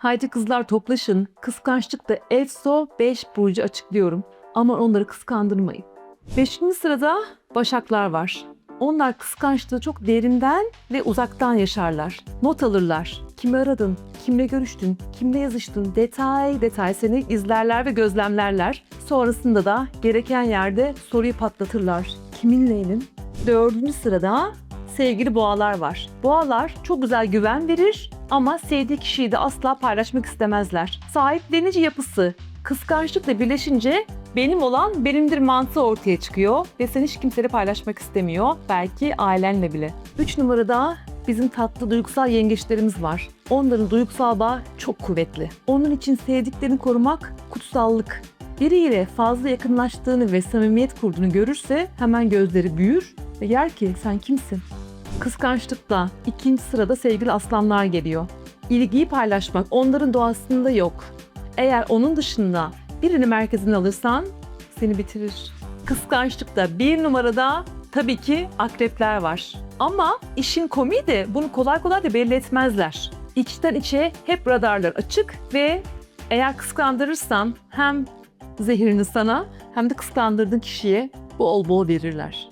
Haydi kızlar toplaşın. Kıskançlıkta EFSO 5 burcu açıklıyorum. Ama onları kıskandırmayın. Beşinci sırada Başaklar var. Onlar kıskançlığı çok derinden ve uzaktan yaşarlar. Not alırlar. Kimi aradın, kimle görüştün, kimle yazıştın detay detay seni izlerler ve gözlemlerler. Sonrasında da gereken yerde soruyu patlatırlar. Kiminleydin? Dördüncü sırada sevgili boğalar var. Boğalar çok güzel güven verir ama sevdiği kişiyi de asla paylaşmak istemezler. Sahiplenici yapısı kıskançlıkla birleşince benim olan benimdir mantığı ortaya çıkıyor ve sen hiç kimseyle paylaşmak istemiyor. Belki ailenle bile. Üç numarada bizim tatlı duygusal yengeçlerimiz var. Onların duygusal bağı çok kuvvetli. Onun için sevdiklerini korumak kutsallık. Biriyle fazla yakınlaştığını ve samimiyet kurduğunu görürse hemen gözleri büyür ve yer ki sen kimsin? Kıskançlıkta ikinci sırada sevgili aslanlar geliyor. İlgiyi paylaşmak onların doğasında yok. Eğer onun dışında birini merkezine alırsan seni bitirir. Kıskançlıkta bir numarada tabii ki akrepler var. Ama işin komiği de bunu kolay kolay da belli etmezler. İçten içe hep radarlar açık ve eğer kıskandırırsan hem zehirini sana hem de kıskandırdığın kişiye bol bol verirler.